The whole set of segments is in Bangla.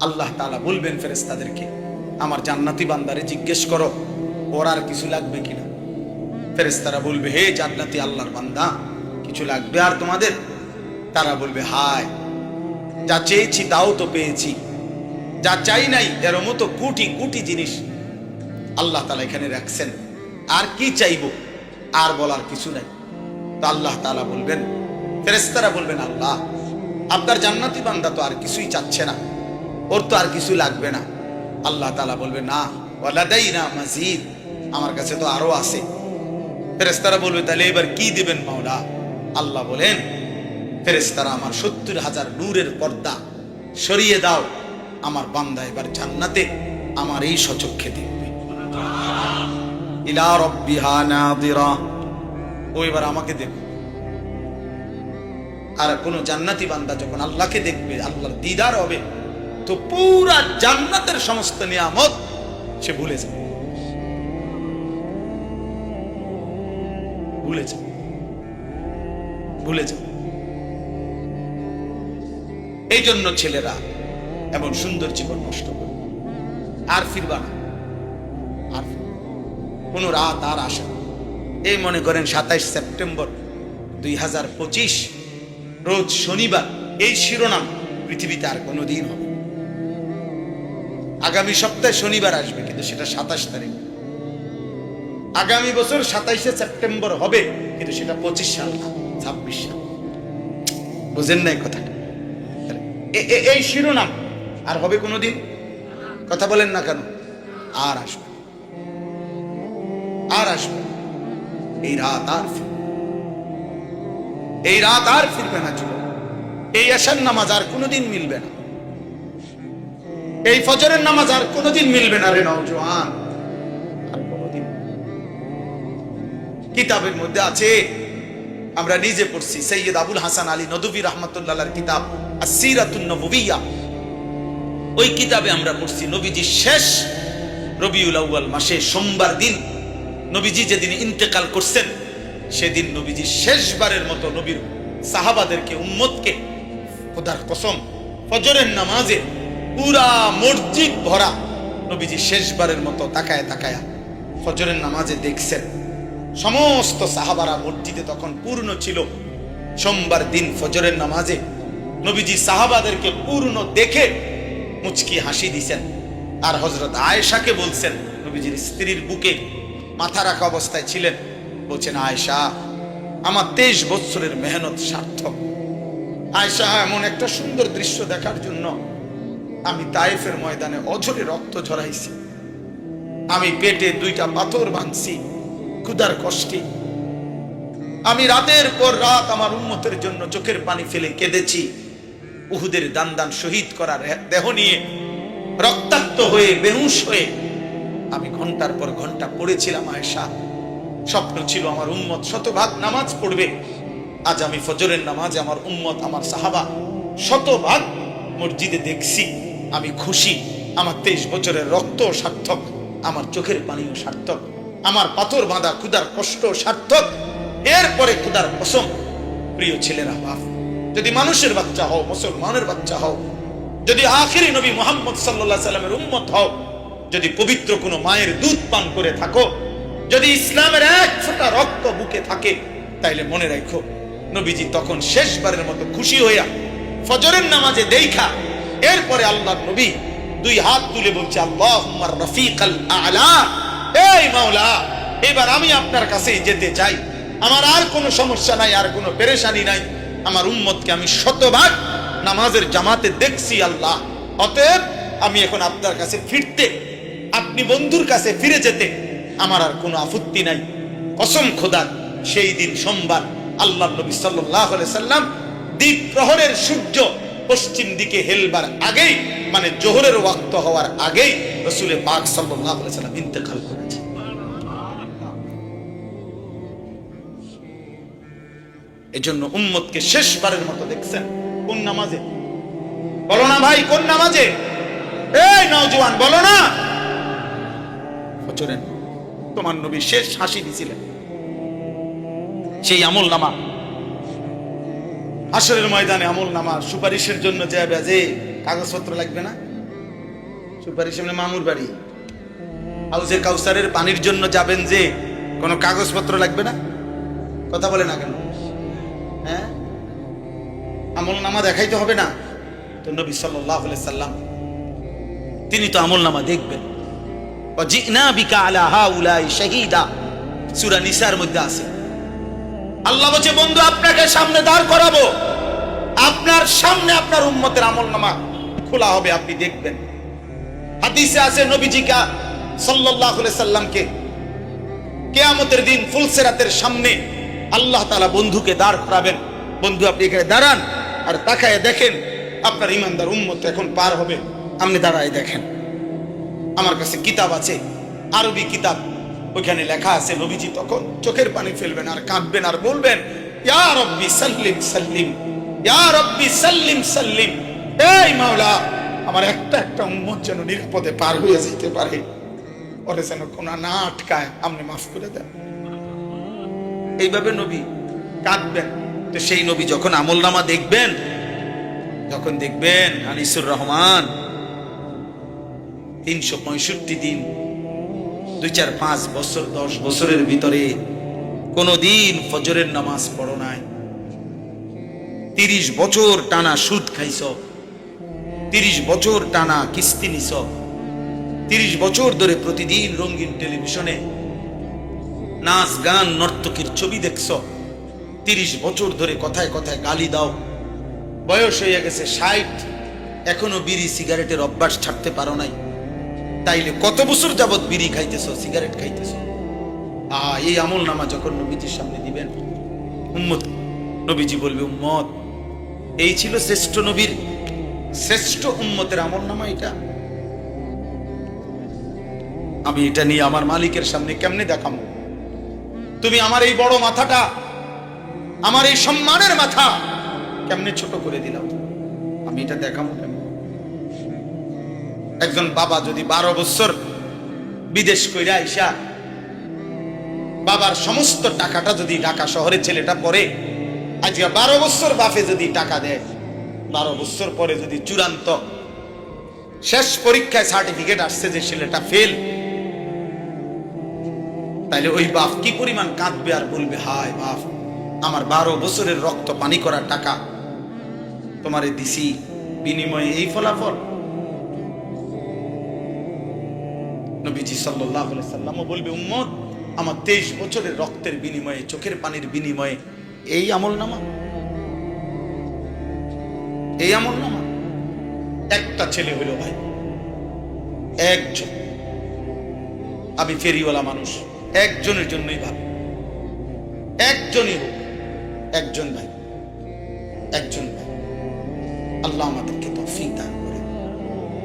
আল্লাহ তাআলা বলবেন ফেরেশতাদেরকে, আমার জান্নাতি বান্দারে জিজ্ঞেস করো, ওর আর কিছু লাগবে কিনা? ফেরেশতারা বলবে, হে জান্নাতি আল্লাহর বান্দা, কিছু লাগবে আর তোমাদের? তারা বলবে, হায়, যা চেয়েছি তাও তো পেয়েছি। যা চাই নাই, এর মতো কোটি কোটি জিনিস আল্লাহ তালা এখানে রাখছেন। আর কি চাইব? আর বলার কিছু নাই। তো আল্লাহ তালা বলবেন ফেরেস্তারা বলবেন, আল্লাহ, আপনার জান্নাতি বান্দা তো আর কিছুই চাচ্ছে না। ওর তো আর কিছু লাগবে না। আল্লাহ তালা বলবে, না ওয়ালাদাই না মাজিদ। আমার কাছে তো আরও আছে। ফেরেস্তারা বলবে, তাহলে এবার কি দিবেন মাওলা? আল্লাহ বলেন ফেরেস্তারা আমার সত্তর হাজার নূরের পর্দা সরিয়ে দাও। আমার বান্দা এবার জান্নাতে আমার এই সচক্ষে দেখবে। ইলা রব্বিহা নাদিরা ও এবার আমাকে দেখবে। আর কোন জান্নাতি বান্দা যখন আল্লাহকে দেখবে, আল্লাহর দিদার হবে তো পুরা জান্নাতের সমস্ত নিয়ামত সে ভুলে যাবে ভুলে যাবে ভুলে যাবে এই জন্য ছেলেরা এমন সুন্দর জীবন নষ্ট করবে আর ফিরবা না। আর কোনো রাত আর আসে এই মনে করেন সাতাইশ সেপ্টেম্বর দুই হাজার পঁচিশ, রোজ শনিবার, এই শিরোনাম পৃথিবীতে আর কোনো দিন হবে। আগামী সপ্তাহে শনিবার আসবে, কিন্তু সেটা সাতাশ তারিখ। আগামী বছর সাতাইশে সেপ্টেম্বর হবে, কিন্তু সেটা পঁচিশ সাল, ছাব্বিশ সাল। বুঝেন নাই কথাটা? এই শিরোনাম আর হবে কোনোদিন? কথা বলেন না কেন? আর আসবে। আর আসবে। এই রাত আর এই রাত আর ফিরবে না জীবন এই আশার নামাজ আর কোনোদিন মিলবে না। এই ফজরের নামাজ আর কোনোদিন মিলবে না রে নওজোয়ান কিতাবের মধ্যে আছে, আমরা নিজে পড়ছি সৈয়দ আবুল হাসান আলী নদভী রহমতুল্লাহর কিতাব নববিয়া ওই কিতাবে আমরা পড়ছি নবীজি শেষ রবিউল আউয়াল মাসে সোমবার দিন। নবীজি যেদিন ইন্তেকাল করছেন, সেদিন নবীজি শেষবারের মতো নবীর সাহাবাদেরকে, উম্মতকে খোদার কসম, ফজরের নামাজে পুরা মসজিদ ভরা। নবীজি শেষবারের মতো তাকায় তাকায়া ফজরের নামাজে দেখছেন। সমস্ত সাহাবারা মসজিদে তখন পূর্ণ ছিল। সোমবার দিন ফজরের নামাজে নবীজি সাহাবাদেরকে পূর্ণ দেখে মুচকি হাসি দিছেন। আর হজরত আয়েশাকে বলছেন, নবীজির স্ত্রীর বুকে মাথা রাখা অবস্থায় ছিলেন। বলছেন, আয়েশা, আমার তেইশ বৎসরের মেহনত সার্থক। আয়েশা, এমন একটা সুন্দর দৃশ্য দেখার জন্য আমি তাইফের ময়দানে অঝরে রক্ত ঝরাইছি। আমি পেটে দুইটা পাথর ভাঙছি, ক্ষুধার কষ্টে। আমি রাতের পর রাত আমার উন্মতের জন্য চোখের পানি ফেলে কেঁদেছি। উহুদের দান দান শহীদ করার দেহ নিয়ে রক্তাক্ত হয়ে, বেহুশ হয়ে আমি ঘণ্টার পর ঘণ্টা পড়েছিলাম আয়েশা। স্বপ্ন ছিল আমার উম্মত শতভাগ নামাজ পড়বে। আজ আমি ফজরের নামাজ আমার উম্মত, আমার সাহাবা শতভাগ মসজিদে দেখছি। আমি খুশি, আমার তেইশ বছরের রক্ত সার্থক, আমার চোখের পানিও সার্থক, আমার পাথর বাঁধা ক্ষুদার কষ্ট সার্থক, এরপরে ক্ষুদার কসম প্রিয় ছেলেরা, বাপ, যদি মানুষের বাচ্চা হও, মুসলমানের বাচ্চা হও, যদি আখিরি নবী মোহাম্মদ সাল্লাহ সাল্লামের উম্মত হও, যদি পবিত্র কোনো মায়ের দুধ পান করে থাকো, যদি ইসলামের এক ফোঁটা রক্ত বুকে থাকে, তাইলে মনে রাখো, নবীজি তখন শেষবারের মতো খুশি হইয়া ফজরের নামাজে দেইখা এরপরে আল্লাহ নবী দুই হাত তুলে বলছে আল্লাহ রফিক আলা। এই মাওলা, এবার আমি আপনার কাছেই যেতে চাই। আমার আর কোনো সমস্যা নাই, আর কোনো পেরেশানি নাই। আমার উম্মতকে আমি শতভাগ নামাজের জামাতে দেখছি আল্লাহ। অতএব আমি এখন আপনার কাছে ফিরতে, আপনি বন্ধুর কাছে ফিরে যেতে আমার আর কোনো আপত্তি নাই। কসম খোদার, সেই দিন সোমবার আল্লাহ নবী সাল্লাহ সাল্লাম দ্বীপ প্রহরের সূর্য পশ্চিম দিকে হেলবার আগেই মানে জোহরের ওয়াক্ত হওয়ার আগেই রসুলের পাক সাল্লাহ সাল্লাম ইন্তেকাল করেছে। এজন্য উম্মতকে শেষবারের মতো দেখছেন, কোন নামাজে? বলো না ভাই, কোন নামাজে? এই নওজোয়ান, বলো না! তোমার নবী শেষ হাসি দিছিলেন। সেই আমল নামা আসরের ময়দানে আমল নামা সুপারিশের জন্য যাবে যে কাগজপত্র লাগবে না? সুপারিশ মানে মামুর বাড়ি। হাউজে কাউসারের পানির জন্য যাবেন যে কোনো কাগজপত্র লাগবে না? কথা বলে না কেন? হ্যাঁ? আমল নামা দেখাইতে হবে না? তো নবী সাল্লাহ সাল্লাম, তিনি তো আমল নামা দেখবেন। জিনা বিকা আলা হাউলাই উলাই শাহিদা। সুরা নিসার মধ্যে আছে। আল্লাহ বলছে, বন্ধু, আপনাকে সামনে দাঁড় করাবো। আপনার সামনে আপনার উম্মতের আমল নামা খোলা হবে, আপনি দেখবেন। হাদিসে আছে নবীজিকা আলাইহি সাল্লামকে কেয়ামতের দিন ফুলসেরাতের সামনে আল্লাহ তাআলা বন্ধুকে দাঁড় করাবেন। বন্ধু, আপনি এখানে দাঁড়ান আর তাকায় দেখেন, আপনার ইমানদার উম্মত এখন পার হবে। আপনি দাঁড়ায় দেখেন। আমার কাছে কিতাব আছে, আরবি কিতাব। ওইখানে লেখা আছে, নবীজি তখন চোখের পানি ফেলবেন আর কাঁদবেন আর বলবেন, ইয়া রব্বি সাল্লিম সাল্লিম, ইয়া রব্বি সাল্লিম সাল্লিম, এই মাওলা, আমার একটা একটা উম্মত যেন নিরাপদে পার হয়ে যেতে পারে। ওরে যেন কোনা না আটকায়, আপনি মাফ করে দেন। এইভাবে নবী কাঁদবেন। তো সেই নবী যখন আমল নামা দেখবেন, যখন দেখবেন আনিসুর রহমান তিনশো পঁয়ষট্টি দিন দুই চার পাঁচ বছর, দশ বছরের ভিতরে কোনদিন ফজরের নামাজ পড়ো নাই। তিরিশ বছর টানা সুদ খাইছ, তিরিশ বছর টানা কিস্তি নিছ, তিরিশ বছর ধরে প্রতিদিন রঙিন টেলিভিশনে নাচ গান নর্তকীর ছবি দেখছ, তিরিশ বছর ধরে কথায় কথায় গালি দাও, বয়স হয়ে গেছে ষাট, এখনও বিড়ি সিগারেটের অভ্যাস ছাড়তে পারো নাই। তাইলে কত বছর যাবত বিড়ি খাইতেছ, সিগারেট খাইতেছ? আ, এই আমল নামা যখন নবীজির সামনে দিবেন, উম্মত, নবীজি বলবে, উম্মত, এই ছিল শ্রেষ্ঠ নবীর, শ্রেষ্ঠ উম্মতের আমল নামা এটা। আমি এটা নিয়ে আমার মালিকের সামনে কেমনে দেখাবো? তুমি আমার এই বড় মাথাটা, আমার এই সম্মানের মাথা কেমনে ছোট করে দিলাম? আমি এটা দেখাবো কেমন? একজন বাবা যদি বারো বছর বিদেশ কইরা আইসা, বাবার সমস্ত টাকাটা যদি ঢাকা শহরে ছেলেটা পড়ে আজকে বারো বছর বাপে যদি টাকা দেয়, বারো বছর পরে যদি চূড়ান্ত শেষ পরীক্ষায় সার্টিফিকেট আসছে যে ছেলেটা ফেল তাইলে ওই বাপ কি পরিমাণ কাঁদবে আর বলবে, হায় বাপ, আমার বারো বছরের রক্ত পানি করা টাকা তোমারে দিছি, বিনিময়ে এই ফলাফল? নবীজি সাল্লাহ বলবে, উম্মত, আমার তেইশ বছরের রক্তের বিনিময়ে, চোখের পানির বিনিময়ে, এই আমল নামা। এই আমল নামা। একটা ছেলে হইল ভাই, একজন। আমি ফেরিওয়ালা মানুষ, একজনের জন্যই ভাবি একজনই হোক, একজন ভাই একজন ভাই। আল্লাহ আমাদেরকে তৌফিক দান করে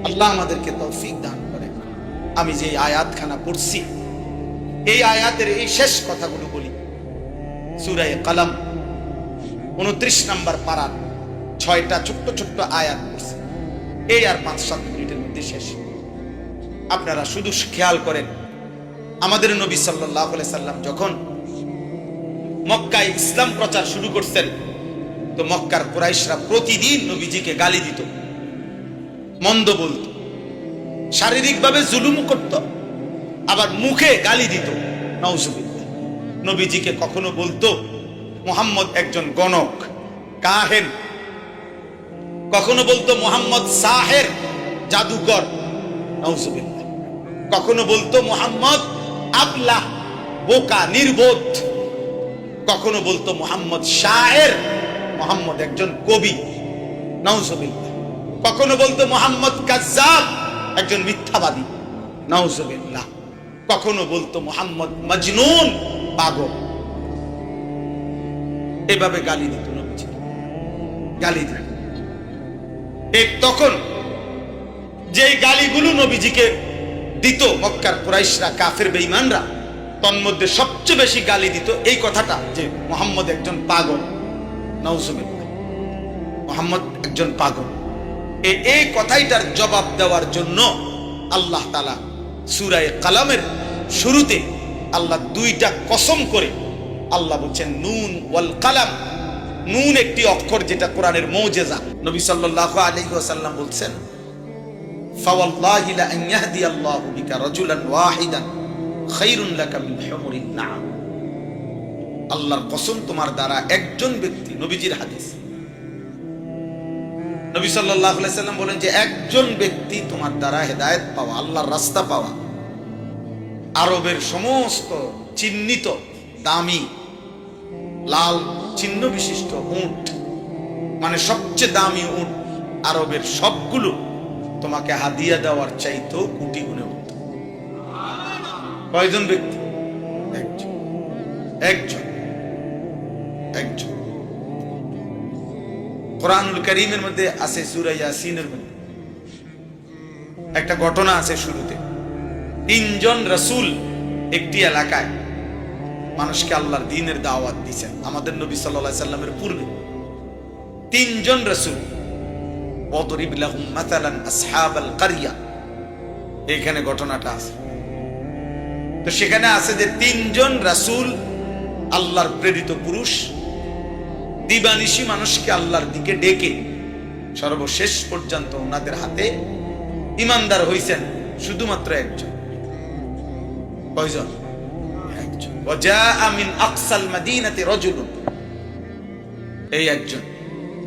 আল্লাহ আমাদেরকে তৌফিক দান আমি যে আয়াতখানা পড়ছি, এই আয়াতের এই শেষ কথাগুলো বলি। সুরায় কালাম, উনত্রিশ নাম্বার পাড়ার ছয়টা ছোট্ট ছোট্ট আয়াত পড়ছে। এই আর পাঁচ সাত মিনিটের মধ্যে শেষ। আপনারা শুধু খেয়াল করেন, আমাদের নবী সাল্লাহ সাল্লাম যখন মক্কায় ইসলাম প্রচার শুরু করছেন, তো মক্কার কুরাইশরা প্রতিদিন নবীজিকে গালি দিত। মন্দ বলতো। শারীরিকভাবে জুলুম করত, আবার মুখে গালি দিত। নওজুবিল্লাহ নবীজিকে কখনো বলতো, মোহাম্মদ একজন গণক, কাহেন। কখনো বলতো, মোহাম্মদ সাহের, জাদুকর। নওজুবিল্লাহ কখনো বলতো, মোহাম্মদ আবলা, বোকা, নির্বোধ। কখনো বলতো, মোহাম্মদ শাহের, মোহাম্মদ একজন কবি। নওজুবিল্লাহ কখনো বলতো, মোহাম্মদ কাজ্জাব। একজন মিথ্যাবাদী। নওজবিল্লাহ কখনো বলতো মোহাম্মদ মজনুন পাগল। এভাবে গালি দিত নবীজি। গালি দিত এক তখন যে গালিগুলো নবীজিকে দিত মক্কার কুরাইশরা, কাফের, বেঈমানরা, তন্মধ্যে সবচেয়ে বেশি গালি দিত এই কথাটা যে মোহাম্মদ একজন পাগল। নওজবিল্লাহ মোহাম্মদ একজন পাগল। এই কথাইটার জবাব দেওয়ার জন্য আল্লাহ তালা সুরায় কালামের শুরুতে আল্লাহ দুইটা কসম করে আল্লাহ বলছেন, নুন ওয়াল কালাম। নুন একটি অক্ষর যেটা কোরআনের মৌজেজা। নবী সাল্লাহ আলহি আসাল্লাম বলছেন আল্লাহর কসম তোমার দ্বারা একজন ব্যক্তি, নবীজির হাদিস নবী আলাইহি সাল্লাম বলেন যে একজন ব্যক্তি তোমার দ্বারা হেদায়েত পাওয়া, আল্লাহর রাস্তা পাওয়া, আরবের সমস্ত চিহ্নিত, দামি, লাল চিহ্ন বিশিষ্ট উট মানে সবচেয়ে দামি উট আরবের সবগুলো তোমাকে হাদিয়া দেওয়ার চাইতো কোটি গুণে উঠত কয়জন ব্যক্তি? একজন। একজন। একজন। কোরআনুল করিমের মধ্যে আছে সূরা ইয়াসিনের মধ্যে। একটা ঘটনা আছে শুরুতে। তিনজন রাসূল একটি এলাকায় মানুষকে আল্লাহর দিনের দাওয়াত দিয়েছেন আমাদের নবী আলাইহি সাল্লামের পূর্বে। তিনজন রাসূল এখানে ঘটনাটা আছে। তো সেখানে আছে যে তিনজন রাসূল আল্লাহর প্রেরিত পুরুষ দিবানিশি মানুষকে আল্লাহর দিকে ডেকে সর্বশেষ পর্যন্ত ওনাদের হাতে ইমানদার হইছেন শুধুমাত্র একজন। কয়জন? এই একজন।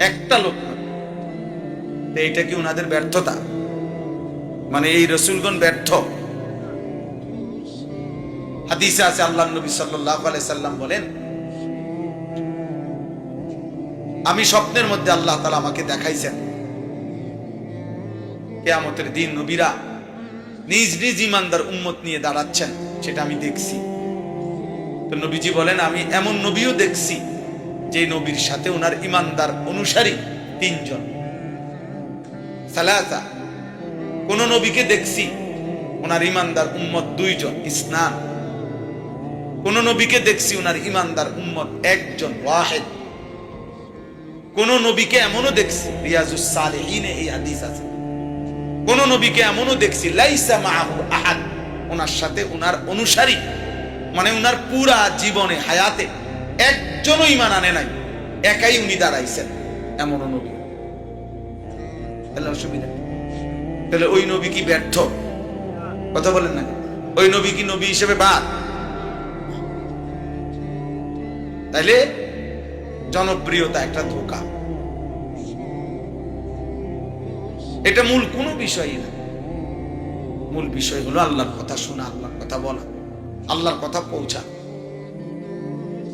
একটা লোক কি ওনাদের ব্যর্থতা? মানে এই রসুলগণ ব্যর্থ? হাদিসে আছে, আল্লাহ নবী সাল্লাম বলেন আমি স্বপ্নের মধ্যে আল্লাহ তালা আমাকে দেখাইছেন। কেয়ামতের দিন নবীরা নিজ নিজ ইমানদার উম্মত নিয়ে দাঁড়াচ্ছেন, সেটা আমি দেখছি। তো নবীজি বলেন, আমি এমন নবীও দেখছি, যে নবীর সাথে ওনার ইমানদার অনুসারী তিনজন। সালাসা, কোন নবীকে দেখছি, ওনার ইমানদার উম্মত দুইজন, ইসনান। কোন নবীকে দেখছি, ওনার ইমানদার উম্মত একজন, ওয়াহেদ। কোন নবীকে এমনও দেখছি, রিয়াজুস সালেহিনে এই হাদিস আছে। কোন নবীকে এমনও দেখছি, লাইসা মাহু আহাদ, ওনার সাথে ওনার অনুসারী মানে ওনার পুরা জীবনে, হায়াতে একজনও ইমান আনে নাই, একাই উনি দাঁড়াইছেন, এমনও নবী। তাহলে অসুবিধা? তাহলে ওই নবী কি ব্যর্থ? কথা বলেন না ওই নবী কি নবী হিসেবে বাদ? তাইলে জনপ্রিয়তা একটা ধোকা। এটা মূল কোনো বিষয়ই না। মূল বিষয় হলো আল্লাহর কথা শোনা, আল্লাহর কথা বলা, আল্লাহর কথা পৌঁছা।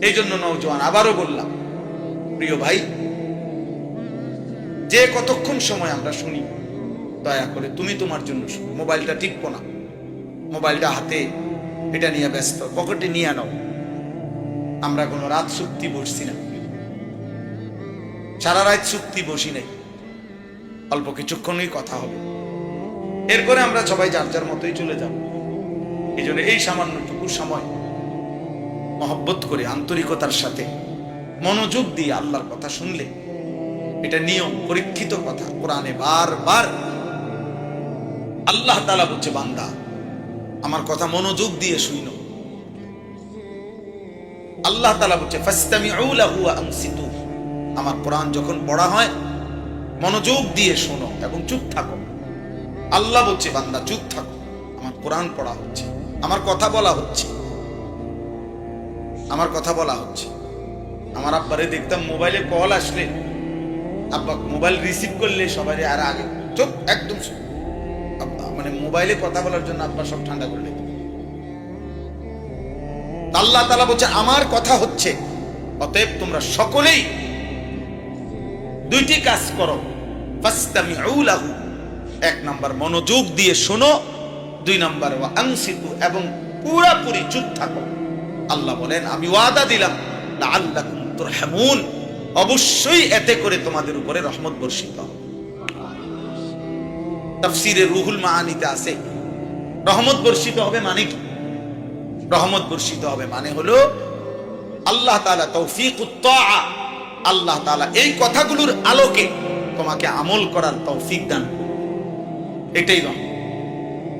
এই জন্য নৌজওয়ান আবারও বললাম, প্রিয় ভাই, যে কতক্ষণ সময় আমরা শুনি, দয়া করে তুমি তোমার জন্য শুনো। মোবাইলটা টিপবো না। মোবাইলটা হাতে, এটা নিয়ে ব্যস্ত, পকেটে নিয়ে নাও। আমরা কোনো রাত চুক্তি বসছি না। সারা রাত চুক্তি বসি নাই। অল্প কিছুক্ষণই কথা হবে। এরপরে আমরা সবাই যার যার মতোই চলে যাব। এই জন্য এই সামান্যটুকু সময় মহব্বত করে, আন্তরিকতার সাথে মনোযোগ দিয়ে আল্লাহর কথা শুনলে এটা নিয়ম পরীক্ষিত কথা। কোরআনে বারবার আল্লাহ তালা বলছে, বান্দা, আমার কথা মনোযোগ দিয়ে শুইন। আল্লাহ তালা বলছে, ফাস্তামিউ লাহু ওয়া আনসিতু আমার কোরআন যখন পড়া হয়, মনোযোগ দিয়ে শোনো এবং চুপ থাকো। আল্লাহ বলছে, বান্দা, চুপ থাকো। আমার কোরআন পড়া হচ্ছে। আমার কথা বলা হচ্ছে। আমার কথা বলা হচ্ছে। আমার আব্বারে দেখতাম মোবাইলে কল আসলে। আব্বা, মোবাইল রিসিভ করলে সবাই আর আগে চুপ, একদম মানে মোবাইলে কথা বলার জন্য আব্বা সব ঠান্ডা করে নিত। আল্লাহ তালা বলছে, আমার কথা হচ্ছে। অতএব তোমরা সকলেই দুইটি কাজ করো। এক নাম্বার মনোযোগ দিয়ে শোনো, দুই নাম্বার এবং পুরাপুরি চুপ থাকো। আল্লাহ বলেন, আমি ওয়াদা দিলাম, লাআল্লাকুম তুরহামুন। অবশ্যই এতে করে তোমাদের উপরে রহমত বর্ষিত তাফসিরে রুহুল মাআনিতে আছে, রহমত বর্ষিত হবে মানে কি? রহমত বর্ষিত হবে মানে হলো, আল্লাহ তাআলা তৌফিক আল্লাহ তালা এই কথাগুলোর আলোকে তোমাকে আমল করার তৌফিক দান এটাই রং।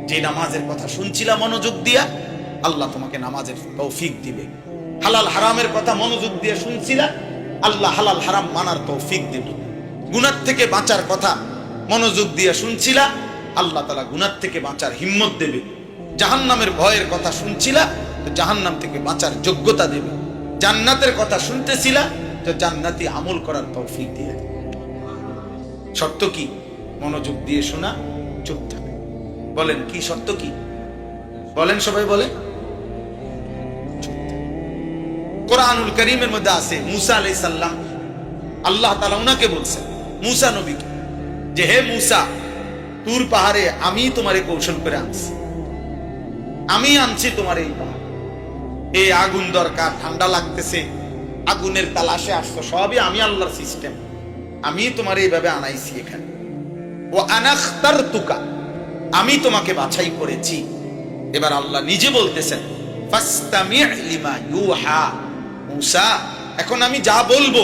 যে নামাজের কথা শুনছিলাম মনোযোগ দিয়া, আল্লাহ তোমাকে নামাজের তৌফিক দিবে। হালাল হারামের কথা মনোযোগ দিয়ে শুনছিলা, আল্লাহ হালাল হারাম মানার তৌফিক দিবে গুনার থেকে বাঁচার কথা মনোযোগ দিয়ে শুনছিলা, আল্লাহ তালা গুনার থেকে বাঁচার হিম্মত দেবে। জাহান্নামের ভয়ের কথা শুনছিলা জাহান্নাম থেকে বাঁচার যোগ্যতা দেবে। জান্নাতের কথা শুনতেছিলা তো জান্নাতি আমল করার তৌফিক দিয়ে। শর্ত কি? মনোযোগ দিয়ে শোনা, চুপ থাকে। বলেন, কি শর্ত কি? বলেন সবাই বলেন। কোরআনুল করিমের মধ্যে আছে, মুসা আলাই সাল্লাম আল্লাহ তালা উনাকে বলছেন, মুসা নবীকে, যে, হে মুসা, তুর পাহাড়ে আমি তোমারে কৌশল করে আনছি। আমি আনছি তোমার এই পাহাড়। এই আগুন দরকার, ঠান্ডা লাগতেছে আগুনের তালাশে আসতো সবই আমি আল্লাহর সিস্টেম আমি তোমার এইভাবে আনাইছি এখানে। ও আনাখতার তুকা আমি তোমাকে বাছাই করেছি। এবার আল্লাহ নিজে বলতেছেন এখন আমি যা বলব,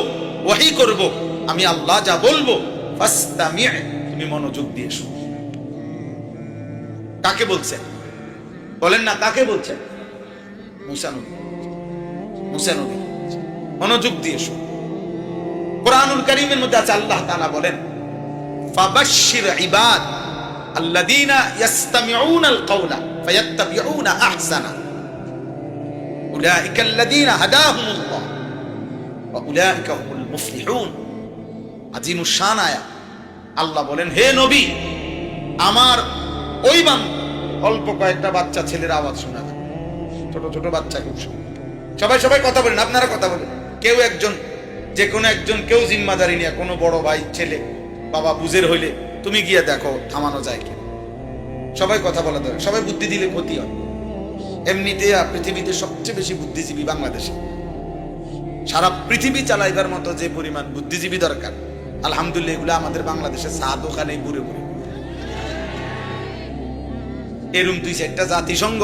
ওয়াহি করব, আমি আল্লাহ যা বলব তুমি মনোযোগ দিয়ে শোনো। কাকে বলছেন? বলেন না, কাকে বলছেন? মুসা নবী। মুসা নবী। মনোযোগ দিয়ে শোনো। কোরআনুল করিমের মধ্যে আছে আল্লাহ তাআলা বলেন, ফাবাশশির ইবাদ আল্লাযীনা ইয়াসতামিউনাল কাওলা ফায়াত্তাবিউনা আহসানা। উলাইকা আল্লাযীনা হাদাহুমুল্লাহ ওয়া উলাইকা হুমুল মুফলিহুন। আজিমুশ শান আয়া আল্লাহ বলেন, হে নবী, আমার ওই বান অল্প কয়েকটা বাচ্চা ছেলের আওয়াজ শোনা যায়। ছোট ছোট বাচ্চা খুব সবাই সবাই কথা বলেন, আপনারা কথা বলেন। কেউ একজন, যে কোনো একজন কেউ জিম্মাদারি নিয়ে কোনো বড় ভাই, ছেলে, বাবা বুঝের হইলে তুমি গিয়ে দেখো থামানো যায় কি সবাই কথা বলা দরকার, সবাই বুদ্ধি দিলে ক্ষতি হয়। এমনিতে পৃথিবীতে সবচেয়ে বেশি বুদ্ধিজীবী বাংলাদেশে। সারা পৃথিবী চালাইবার মতো যে পরিমাণ বুদ্ধিজীবী দরকার, আলহামদুলিল্লাহ এগুলো আমাদের বাংলাদেশে চা দোকানে ঘুরে ঘুরে এরম দুই চারটা জাতিসংঘ,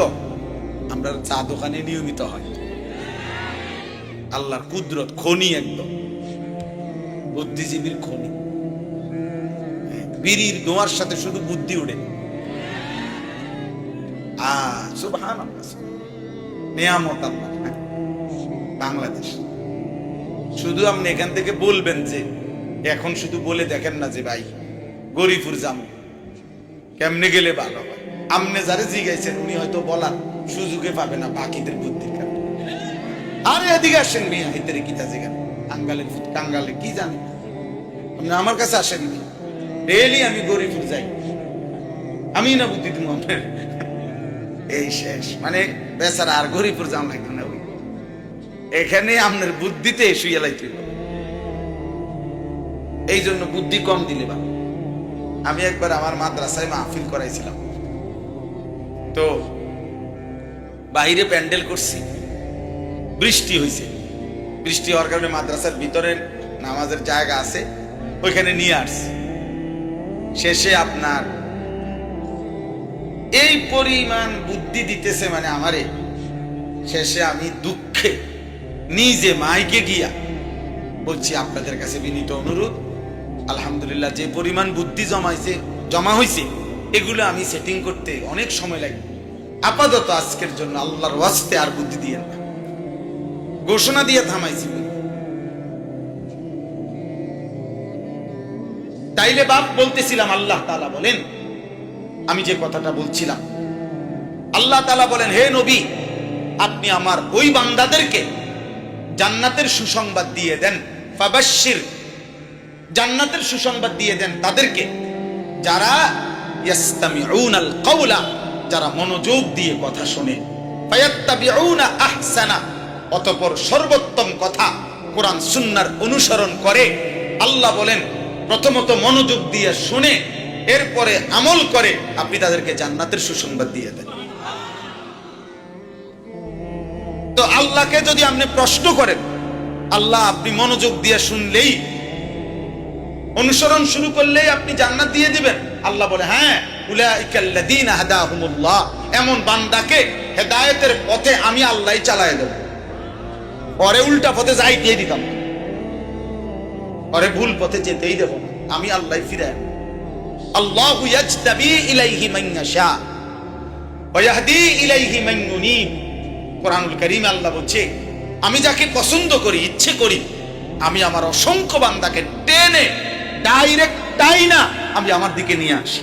আমরা চা দোকানে নিয়মিত হয়। আল্লাহর কুদরত খনি একদম। বুদ্ধিজীবীর খনি। বিড়ির ধোঁয়ার সাথে শুধু বুদ্ধি উড়ে। আ সুবহান নিয়ামত আল্লাহ হ্যাঁ। বাংলাদেশ। শুধু আপনি এখান থেকে বলবেন যে, এখন শুধু বলে দেখেন না যে, ভাই গরিপুর যাম কেমনে গেলে ভালো হয়? আপনি যারে জিগাইছেন, উনি হয়তো বলার সুযোগে পাবে না, বাকিদের কারণে আরে এদিকে আসেন মিয়া হিতেরে কি জানি? আপনি আমার কাছে আসেন ডেলি আমি গরিপুর যাই। আমি না বুদ্ধি দিব আপনার। এই শেষ। মানে বেচারা আর গরিপুর যাম লাগবে না এখানে আপনার বুদ্ধিতে শুয়ে লাইতে। এই জন্য বুদ্ধি কম দিলে বা আমি একবার আমার মাদ্রাসায় মাহফিল করাইছিলাম। তো বাইরে প্যান্ডেল করছি। বৃষ্টি হয়েছে বৃষ্টি হওয়ার কারণে মাদ্রাসার ভিতরে নামাজের জায়গা আছে, ওইখানে নিয়ে আসছি। শেষে আপনার এই পরিমাণ বুদ্ধি দিতেছে মানে আমারে। শেষে আমি দুঃখে নিজে মাইকে গিয়া বলছি, আপনাদের কাছে বিনীত অনুরোধ, আলহামদুলিল্লাহ যে পরিমাণ বুদ্ধি জমাইছে, জমা হয়েছে এগুলো আমি সেটিং করতে অনেক সময় লাগে আপাতত আজকের জন্য আল্লাহর ওয়াস্তে আর বুদ্ধি দিয়ে না। ঘোষণা দিয়ে থামাইছি। তাইলে বাপ বলতেছিলাম, আল্লাহ তাআলা বলেন, আমি যে কথাটা বলছিলাম, আল্লাহ তাআলা বলেন, হে নবী, আপনি আমার ওই বান্দাদেরকে জান্নাতের সুসংবাদ দিয়ে দেন, ফাবাশশির, জান্নাতের সুসংবাদ দিয়ে দেন তাদেরকে, যারা যারা মনোযোগ দিয়ে কথা শোনে আহসানা। অতঃপর সর্বোত্তম কথা কোরআন সুন্নার অনুসরণ করে। আল্লাহ বলেন, প্রথমত মনোযোগ দিয়ে শুনে, এরপরে আমল করে, আপনি তাদেরকে জান্নাতের সুসংবাদ দিয়ে দেন। তো আল্লাহকে যদি আপনি প্রশ্ন করেন, আল্লাহ আপনি মনোযোগ দিয়ে শুনলেই, অনুসরণ শুরু করলেই আপনি জান্নাত দিয়ে দিবেন। আল্লাহ বলে হ্যাঁ উলাইকাল্লাযীনা হাদাহুমুল্লাহ, এমন বান্দাকে হেদায়েতের পথে আমি আল্লাহই চালায় দেব। পরে উল্টা পথে যাই দিয়ে দিতাম। পরে ভুল পথে যেতেই দেব আমি আল্লাহ ফিরে আল্লাহু ইয়াজতাবি ইলাইহি মান ইয়াশা। ওয়া ইয়াহদি ইলাইহি মান ইউনীব। কোরআনুল কারীম আল্লাহ বলছে, আমি যাকে পছন্দ করি, ইচ্ছে করি, আমি আমার অসংখ্য বান্দাকে টেনে ডাইরেক্ট তাই না, আমি আমার দিকে নিয়ে আসি।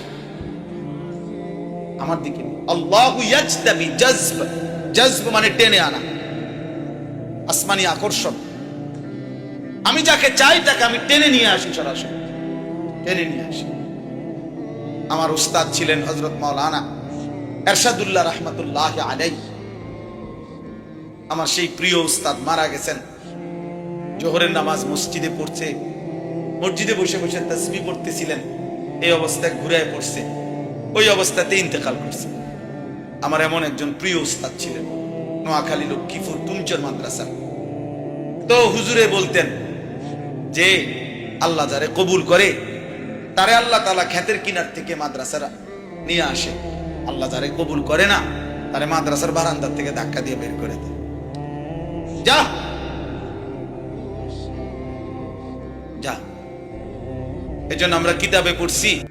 আমার দিকে আল্লাহু ইয়াজতাবি জাজব। জাজব মানে টেনে আনা। আসমানি আকর্ষণ। আমি যাকে চাই তাকে আমি টেনে নিয়ে আসি সরাসরি। টেনে নিয়ে আসি। আমার উস্তাদ ছিলেন হজরত মাওলানা এরশাদুল্লাহ রহমতুল্লাহ আলাই আমার সেই প্রিয় উস্তাদ মারা গেছেন। জোহরের নামাজ মসজিদে পড়ছে। মসজিদে বসে বসে তসবি পড়তেছিলেন। এই অবস্থায় ঘুরায় পড়ছে। ওই অবস্থাতে ইন্তেকাল করছে। আমার এমন একজন প্রিয় উস্তাদ ছিলেন। নোয়াখালী লক্ষ্মীপুর তুমচর মাদ্রাসা। তো হুজুরে বলতেন যে, আল্লাহ যারে কবুল করে, তারে আল্লাহ তালা খ্যাতের কিনার থেকে মাদ্রাসার নিয়ে আসে। আল্লাহ যারে কবুল করে না, তারে মাদ্রাসার বারান্দার থেকে ধাক্কা দিয়ে বের করে দেয়। যা। যা। এজন্য আমরা কিতাবে পড়ছি